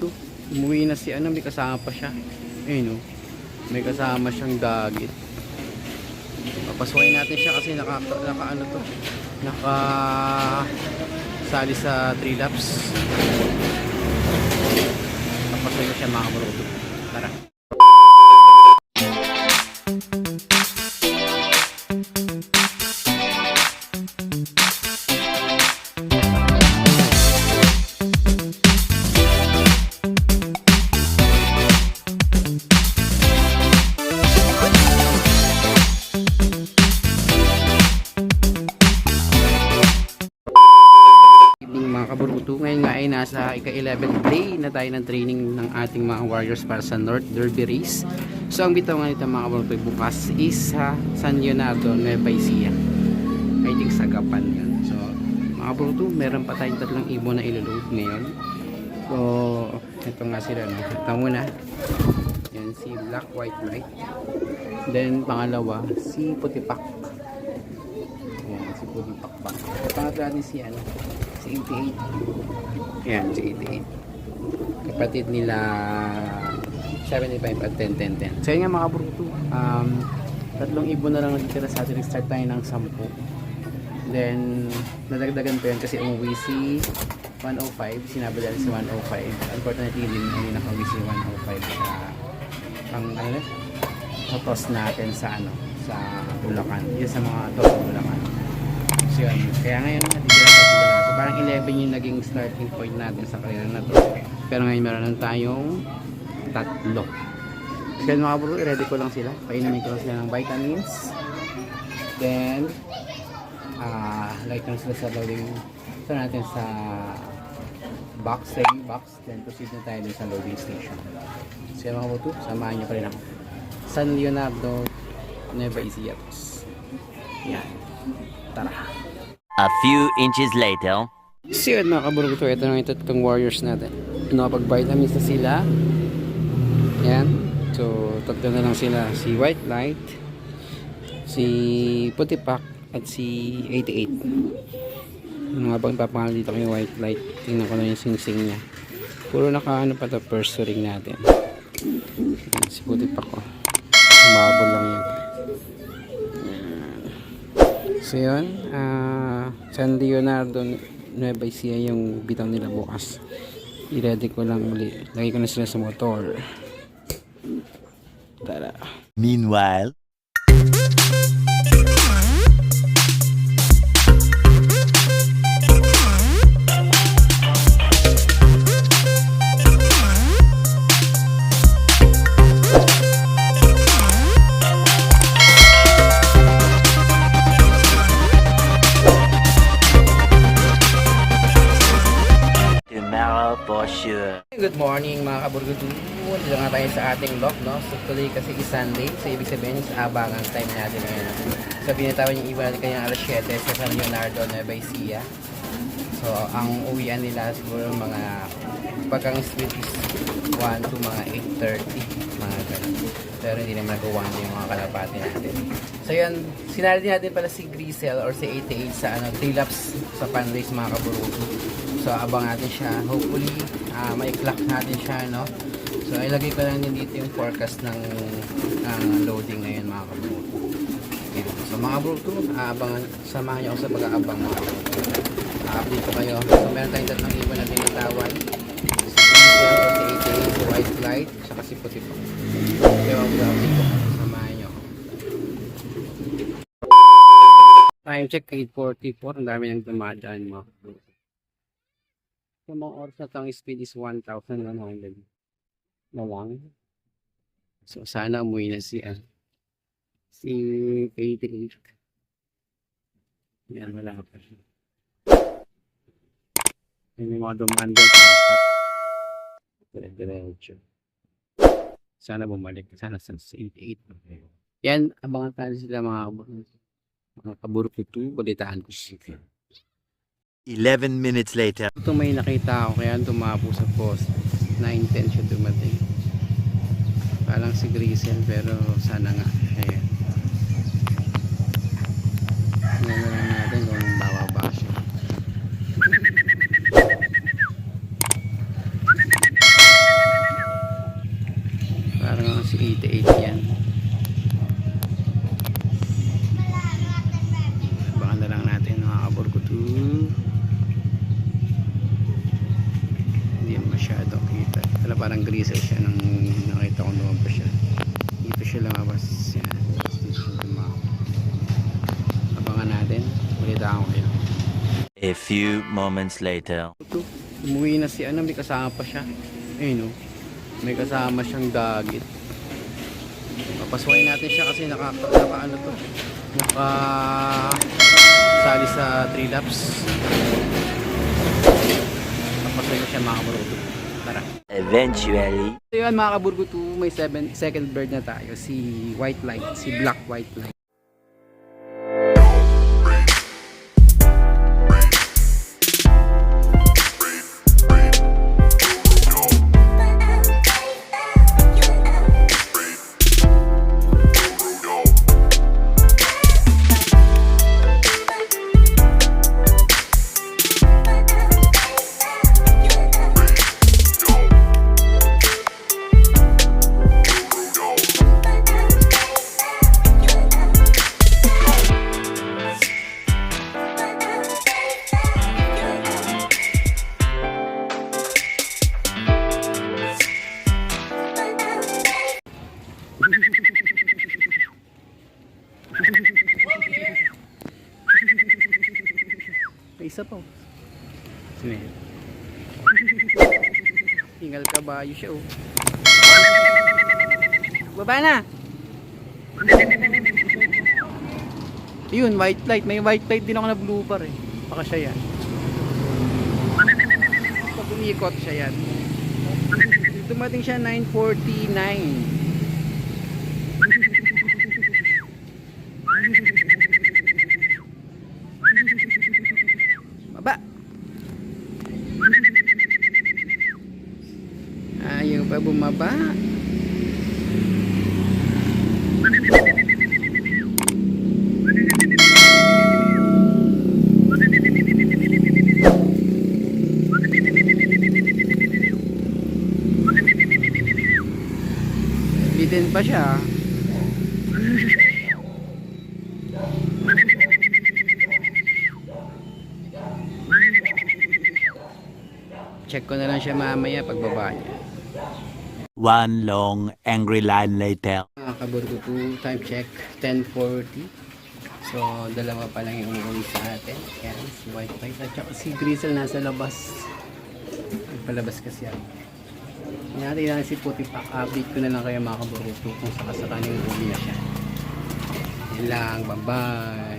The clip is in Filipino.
kaburto. Umuwi na si ano, may kasama pa siya. Ayun oh. May kasama siyang dagit. Papasukin natin siya kasi naka, naka ano to. Naka sali sa 3 laps. Papasukin ko siya mga kaburto. Tara. Nasa ika-11th day na tayo ng training ng ating mga warriors para sa North Derby Race. So ang bitaw nga nito mga kaburuto bukas is sa San Leonardo, Nueva Ecija. I think sa Gapan yun. So mga kaburuto, meron pa tayong tatlong ibon na iloload ngayon. So ito nga sila. No? Ito muna. Yan si Black White Light. Then pangalawa si Putipak. Ayan, si Putipak pa. Pangatlo natin si ano, si 88. Ayan, si 88. Kapatid nila 75 at 10, 10, 10. So yun nga mga bruto, um, tatlong ibon na lang natitira sa atin. Nag-start tayo ng 10. Then, nadagdagan pa yun kasi umuwi si 105. Sinabi dahil si 105. Unfortunately, hindi hindi nakauwi si 105 sa pang ano na, totos natin sa ano, sa Bulacan. Yun sa mga totos Bulacan. So yun, kaya ngayon natitira. So parang 11 yung naging starting point natin sa karera na to. Pero ngayon meron lang tayong tatlo. Then mga bro, ready ko lang sila. Painumin ko lang sila ng vitamins. Then, ah, like lang sila sa loading ito natin sa box, saving box. Then proceed na tayo sa loading station. So yun mga bro, samahan nyo pa rin ako. San Leonardo, Nueva Ecija. Yan. Tara. A few inches later. So yun mga kaburuto, ito na yung tatlong warriors natin. Nakapag-vitamins na sila. Yan. So, tatlo na lang sila. Si White Light, si Putipak, at si 88. Ano nga bang papangalan dito kay White Light? Tingnan ko na yung sing-sing niya. Puro naka ano pa to first ring natin. Si Putipak ko. Umabol lang yan. So yun, ah San Leonardo Nueva Ecija yung bitaw nila bukas. I-ready ko lang uli. Lagay ko na sila sa motor. Tara. Meanwhile, sure. Good morning mga kaburgudu. Dito nga tayo sa ating lock, no? So today kasi is Sunday. So ibig sabihin is abangan time natin ngayon. So binitawan yung iba natin kanyang alas 7 sa San Leonardo, Nueva Ecija. So ang uwian nila siguro mga pagkang street is 1 to mga 8.30 mga ganun. Pero hindi naman nag-1 yung mga kalapati natin. So yun, sinali natin pala si Grisel or si 88 sa ano, 3 laps sa fundraise mga kaburuto. So abang natin siya. Hopefully, ah, may clock natin siya, no? So ilagay ko lang din dito yung forecast ng ah, loading ngayon mga kaburuto. Yan. So mga kaburuto, aabangan, samahan niyo ako sa pag-aabang mga kaburuto. Ko kayo. So meron tayong tatlong ibon na binitawan. Si Diesel o si 88, si White Light, saka si Puti po. Kaya update ko. Samahan ako. Time check 8.44. Ang dami nang dumadaan kaburuto. Sa mga oras na speed is 1,100 na lang. So, sana umuwi na si, ah, si 88. Yan, wala pa siya. Yan yung mga dumaan doon. Dire-diretso. Sana bumalik. Sana sa 88. Yan, abangan tayo sila mga. Mga kaburo ko ito. Balitaan ko siya. 11 minutes later. Ito may nakita ako kaya tumapo sa post 9.10 siya dumating parang si Grisel pero sana nga ayan Tingnan na lang natin kung bababa siya Si 88 yan. Abangan na lang natin mga kaburkutu. Hindi masyado kita. Wala parang grizzle siya nang nakita ko lumabas siya. Dito siya lumabas. Yan. Abangan natin. Ulitaan ko kayo. A few moments later. Umuwi na si ano, may kasama pa siya. Ayun no. May kasama siyang dagit. Papasukin natin siya kasi naka, naka ano to. Naka sali sa 3 laps. Papasukin siya mga kaburgutu. Tara. Eventually. So yun mga kaburgutu, may seven, second bird na tayo. Si White Light, si Black White Light. Isa pa. oh. Sino yun? Tingal kabayo siya oh. Baba na! Yun, white light. May white light din ako na blooper eh. Baka siya yan. Pag umikot siya yan. Dumating siya 949. Baba. Ayaw pa bumaba. Bitin pa siya. Check ko na lang siya mamaya pagbaba niya. One long angry line later. Mga kaburgutu, time check, 10.40. So, dalawa pa lang yung umuwi sa atin. Yan, si White White. At saka si Grizzle nasa labas. Nagpalabas kasi ako. Natin lang si Puti pa. Update ko na lang kayo mga kaburgutu kung sakasakaling umuwi na siya. Yan lang, bye-bye.